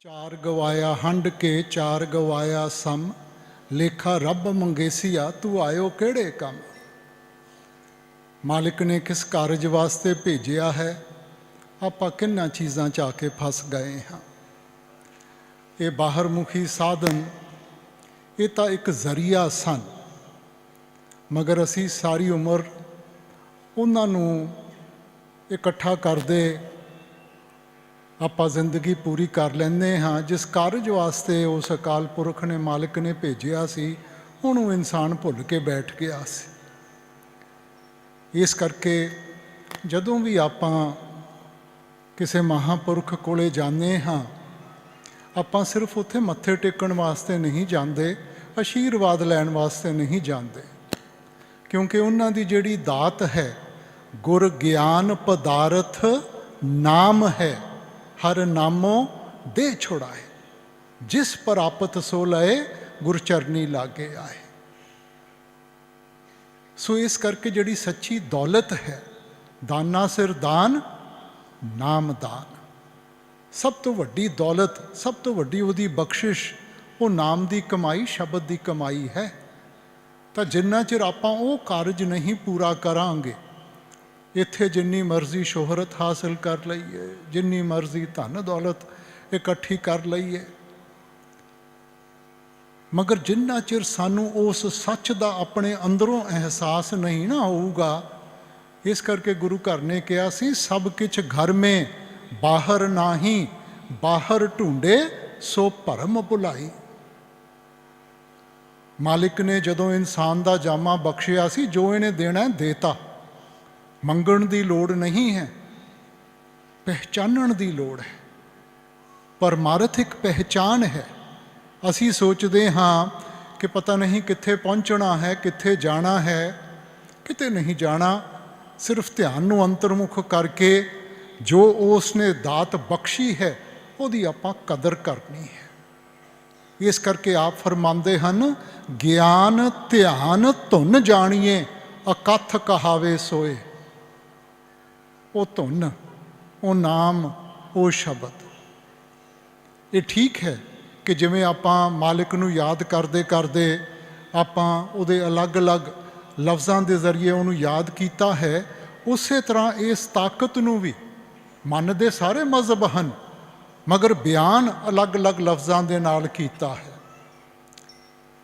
ਚਾਰ ਗਵਾਇਆ ਹੰਡ ਕੇ ਚਾਰ ਗਵਾਇਆ ਸਮ। ਲੇਖਾ, ਰੱਬ ਮੰਗੇਸੀਆ, ਤੂੰ ਆਇਓ ਕਿਹੜੇ ਕੰਮ? ਮਾਲਿਕ ਨੇ ਕਿਸ ਕਾਰਜ ਵਾਸਤੇ ਭੇਜਿਆ ਹੈ? ਆਪਾਂ ਕਿੰਨਾ ਚੀਜ਼ਾਂ 'ਚ ਆ ਕੇ ਫਸ ਗਏ ਹਾਂ? ਇਹ ਬਾਹਰਮੁਖੀ ਸਾਧਨ, ਇਹ ਤਾਂ ਇੱਕ ਜ਼ਰੀਆ ਸਨ। ਮਗਰ ਅਸੀਂ ਸਾਰੀ ਉਮਰ ਉਹਨਾਂ ਨੂੰ ਇਕੱਠਾ ਕਰਦੇ ਆਪਾਂ ਜ਼ਿੰਦਗੀ ਪੂਰੀ ਕਰ ਲੈਂਦੇ ਹਾਂ, ਜਿਸ ਕਾਰਜ ਵਾਸਤੇ ਉਸ ਅਕਾਲ ਪੁਰਖ ਨੇ ਮਾਲਕ ਨੇ ਭੇਜਿਆ ਸੀ ਉਹਨੂੰ ਇਨਸਾਨ ਭੁੱਲ ਕੇ ਬੈਠ ਗਿਆ ਸੀ। ਇਸ ਕਰਕੇ ਜਦੋਂ ਵੀ ਆਪਾਂ ਕਿਸੇ ਮਹਾਪੁਰਖ ਕੋਲੇ ਜਾਂਦੇ ਹਾਂ, ਆਪਾਂ ਸਿਰਫ ਉੱਥੇ ਮੱਥੇ ਟੇਕਣ ਵਾਸਤੇ ਨਹੀਂ ਜਾਂਦੇ, ਅਸ਼ੀਰਵਾਦ ਲੈਣ ਵਾਸਤੇ ਨਹੀਂ ਜਾਂਦੇ। ਕਿਉਂਕਿ ਉਹਨਾਂ ਦੀ ਜਿਹੜੀ ਦਾਤ ਹੈ, ਗੁਰ ਗਿਆਨ ਪਦਾਰਥ ਨਾਮ ਹੈ। ਹਰ ਨਾਮੋ ਦੇ ਛੁੜਾਏ ਜਿਸ ਪ੍ਰਾਪਤ ਸੋ ਲਏ, ਗੁਰ ਚਰਨੀ ਲਾਗੇ ਆਏ। ਸੋ ਇਸ ਕਰਕੇ ਜਿਹੜੀ ਸੱਚੀ ਦੌਲਤ ਹੈ, ਦਾਨਾ ਸਿਰ ਦਾਨ, ਨਾਮ ਦਾਨ। ਸਭ ਤੋਂ ਵੱਡੀ ਦੌਲਤ, ਸਭ ਤੋਂ ਵੱਡੀ ਉਹਦੀ ਬਖਸ਼ਿਸ਼, ਉਹ ਨਾਮ ਦੀ ਕਮਾਈ, ਸ਼ਬਦ ਦੀ ਕਮਾਈ ਹੈ। ਤਾਂ ਜਿੰਨਾ ਚਿਰ ਆਪਾਂ ਉਹ ਕਾਰਜ ਨਹੀਂ ਪੂਰਾ ਕਰਾਂਗੇ ਇੱਥੇ ਜਿੰਨੀ ਮਰਜ਼ੀ ਸ਼ੋਹਰਤ ਹਾਸਲ ਕਰ ਲਈਏ, ਜਿੰਨੀ ਮਰਜ਼ੀ ਧਨ ਦੌਲਤ ਇਕੱਠੀ ਕਰ ਲਈਏ। ਮਗਰ ਜਿੰਨਾ ਚਿਰ ਸਾਨੂੰ ਉਸ ਸੱਚ ਦਾ ਆਪਣੇ ਅੰਦਰੋਂ ਅਹਿਸਾਸ ਨਹੀਂ ਨਾ ਹੋਊਗਾ, ਇਸ ਕਰਕੇ ਗੁਰੂ ਘਰ ਨੇ ਕਿਹਾ ਸੀ, ਸਭ ਕੁਝ ਘਰ ਮੇ, ਬਾਹਰ ਨਾਹੀ, ਬਾਹਰ ਢੂੰਡੇ ਸੋ ਭਰਮ ਭੁਲਾਈ। ਮਾਲਿਕ ਨੇ ਜਦੋਂ ਇਨਸਾਨ ਦਾ ਜਾਮਾ ਬਖਸ਼ਿਆ ਸੀ, ਜੋ ਇਹਨੇ ਦੇਣਾ ਦੇਤਾ। ਮੰਗਣ ਦੀ ਲੋੜ ਨਹੀਂ ਹੈ, ਪਹਿਚਾਨਣ ਦੀ ਲੋੜ ਹੈ। ਪਰਮਾਰਥ ਇੱਕ ਪਹਿਚਾਨ ਹੈ। ਅਸੀਂ ਸੋਚਦੇ ਹਾਂ ਕਿ ਪਤਾ ਨਹੀਂ ਕਿੱਥੇ ਪਹੁੰਚਣਾ ਹੈ, ਕਿੱਥੇ ਜਾਣਾ ਹੈ, ਕਿਤੇ ਨਹੀਂ ਜਾਣਾ। ਸਿਰਫ ਧਿਆਨ ਨੂੰ ਅੰਤਰਮੁਖ ਕਰਕੇ ਜੋ ਉਸ ਨੇ ਦਾਤ ਬਖਸ਼ੀ ਹੈ, ਉਹਦੀ ਆਪਾਂ ਕਦਰ ਕਰਨੀ ਹੈ। ਇਸ ਕਰਕੇ ਆਪ ਫਰਮਾਉਂਦੇ ਹਨ, ਗਿਆਨ, ਧਿਆਨ ਧੁਨ ਜਾਣੀਏ, ਅਕਥ ਕਹਾਵੇ ਸੋਏ। ਉਹ ਧੁਨ, ਉਹ ਨਾਮ, ਉਹ ਸ਼ਬਦ। ਇਹ ਠੀਕ ਹੈ ਕਿ ਜਿਵੇਂ ਆਪਾਂ ਮਾਲਿਕ ਨੂੰ ਯਾਦ ਕਰਦੇ ਕਰਦੇ ਆਪਾਂ ਉਹਦੇ ਅਲੱਗ-ਅਲੱਗ ਲਫ਼ਜ਼ਾਂ ਦੇ ਜ਼ਰੀਏ ਉਹਨੂੰ ਯਾਦ ਕੀਤਾ ਹੈ, ਉਸੇ ਤਰ੍ਹਾਂ ਇਸ ਤਾਕਤ ਨੂੰ ਵੀ ਮਨ ਦੇ ਸਾਰੇ ਮਜ਼ਹਬ ਹਨ, ਮਗਰ ਬਿਆਨ ਅਲੱਗ-ਅਲੱਗ ਲਫ਼ਜ਼ਾਂ ਦੇ ਨਾਲ ਕੀਤਾ ਹੈ।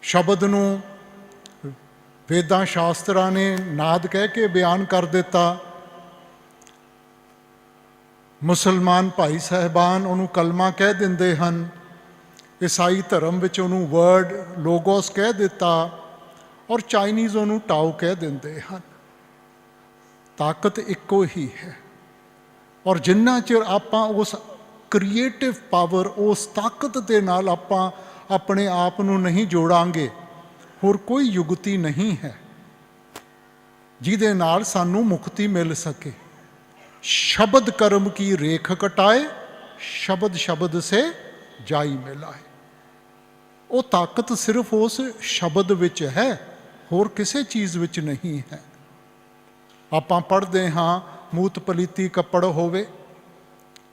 ਸ਼ਬਦ ਨੂੰ ਵੇਦਾਂ ਸ਼ਾਸਤਰਾਂ ਨੇ ਨਾਦ ਕਹਿ ਕੇ ਬਿਆਨ ਕਰ ਦਿੱਤਾ ਮੁਸਲਮਾਨ ਭਾਈ ਸਹਿਬਾਨ ਉਹਨੂੰ ਕਲਮਾ ਕਹਿ ਦਿੰਦੇ ਹਨ। ਈਸਾਈ ਧਰਮ ਵਿੱਚ ਉਹਨੂੰ ਵਰਡ ਲੋਗੋਸ ਕਹਿ ਦਿੱਤਾ ਔਰ ਚਾਈਨੀਜ਼ ਉਹਨੂੰ ਟਾਓ ਕਹਿ ਦਿੰਦੇ ਹਨ। ਤਾਕਤ ਇੱਕੋ ਹੀ ਹੈ ਔਰ ਜਿੰਨਾ ਚਿਰ ਆਪਾਂ ਉਸ ਕ੍ਰੀਏਟਿਵ ਪਾਵਰ ਉਸ ਤਾਕਤ ਦੇ ਨਾਲ ਆਪਾਂ ਆਪਣੇ ਆਪ ਨੂੰ ਨਹੀਂ ਜੋੜਾਂਗੇ, ਹੋਰ ਕੋਈ ਯੁਗਤੀ ਨਹੀਂ ਹੈ, ਜਿਹਦੇ ਨਾਲ ਸਾਨੂੰ ਮੁਕਤੀ ਮਿਲ ਸਕੇ। ਸ਼ਬਦ ਕਰਮ ਕੀ ਰੇਖ ਕਟਾਏ, ਸ਼ਬਦ ਸ਼ਬਦ ਸੇ ਜਾਈ ਮਿਲਾਏ ਉਹ ਤਾਕਤ ਸਿਰਫ ਉਸ ਸ਼ਬਦ ਵਿੱਚ ਹੈ, ਹੋਰ ਕਿਸੇ ਚੀਜ਼ ਵਿੱਚ ਨਹੀਂ ਹੈ। ਆਪਾਂ ਪੜ੍ਹਦੇ ਹਾਂ, ਮੂਤ ਪਲੀਤੀ ਕੱਪੜ ਹੋਵੇ,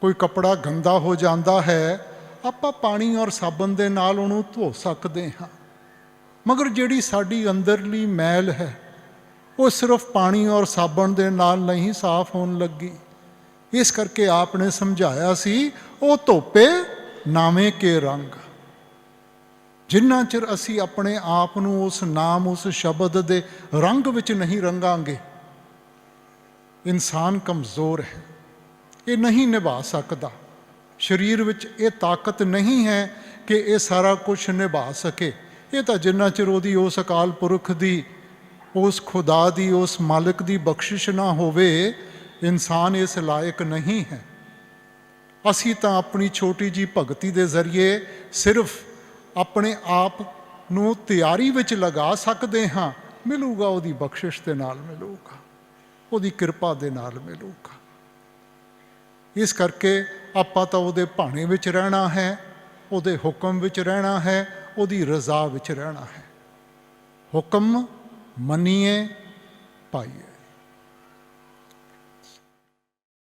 ਕੋਈ ਕੱਪੜਾ ਗੰਦਾ ਹੋ ਜਾਂਦਾ ਹੈ, ਆਪਾਂ ਪਾਣੀ ਔਰ ਸਾਬਣ ਦੇ ਨਾਲ ਉਹਨੂੰ ਧੋ ਸਕਦੇ ਹਾਂ। ਮਗਰ ਜਿਹੜੀ ਸਾਡੀ ਅੰਦਰਲੀ ਮੈਲ ਹੈ ਉਹ ਸਿਰਫ ਪਾਣੀ ਔਰ ਸਾਬਣ ਦੇ ਨਾਲ ਨਹੀਂ ਸਾਫ਼ ਹੋਣ ਲੱਗੀ। ਇਸ ਕਰਕੇ ਆਪ ਨੇ ਸਮਝਾਇਆ ਸੀ, ਉਹ ਧੋਪੇ ਨਾਵੇਂ ਕੇ ਰੰਗ। ਜਿੰਨਾ ਚਿਰ ਅਸੀਂ ਆਪਣੇ ਆਪ ਨੂੰ ਉਸ ਨਾਮ, ਉਸ ਸ਼ਬਦ ਦੇ ਰੰਗ ਵਿੱਚ ਨਹੀਂ ਰੰਗਾਂਗੇ, ਇਨਸਾਨ ਕਮਜ਼ੋਰ ਹੈ। ਇਹ ਨਹੀਂ ਨਿਭਾ ਸਕਦਾ। ਸਰੀਰ ਵਿੱਚ ਇਹ ਤਾਕਤ ਨਹੀਂ ਹੈ ਕਿ ਇਹ ਸਾਰਾ ਕੁਝ ਨਿਭਾ ਸਕੇ। ਇਹ ਤਾਂ ਜਿੰਨਾ ਚਿਰ ਉਹਦੀ ਉਸ ਅਕਾਲ ਪੁਰਖ ਦੀ ਉਸ ਖੁਦਾ ਦੀ, ਉਸ ਮਾਲਕ ਦੀ ਬਖਸ਼ਿਸ਼ ਨਾ ਹੋਵੇ, ਇਨਸਾਨ ਇਸ ਲਾਇਕ ਨਹੀਂ ਹੈ। ਅਸੀਂ ਤਾਂ ਆਪਣੀ ਛੋਟੀ ਜੀ ਭਗਤੀ ਦੇ ਜ਼ਰੀਏ ਸਿਰਫ ਆਪਣੇ ਆਪ ਨੂੰ ਤਿਆਰੀ ਵਿੱਚ ਲਗਾ ਸਕਦੇ ਹਾਂ। ਮਿਲੂਗਾ ਉਹਦੀ ਬਖਸ਼ਿਸ਼ ਦੇ ਨਾਲ ਮਿਲੂਗਾ, ਉਹਦੀ ਕਿਰਪਾ ਦੇ ਨਾਲ ਮਿਲੂਗਾ। ਇਸ ਕਰਕੇ ਆਪਾਂ ਤਾਂ ਉਹਦੇ ਭਾਣੇ ਵਿੱਚ ਰਹਿਣਾ ਹੈ, ਉਹਦੇ ਹੁਕਮ ਵਿੱਚ ਰਹਿਣਾ ਹੈ, ਉਹਦੀ ਰਜ਼ਾ ਵਿੱਚ ਰਹਿਣਾ ਹੈ। ਹੁਕਮ ਮੰਨੀਏ ਪਾਈਏ।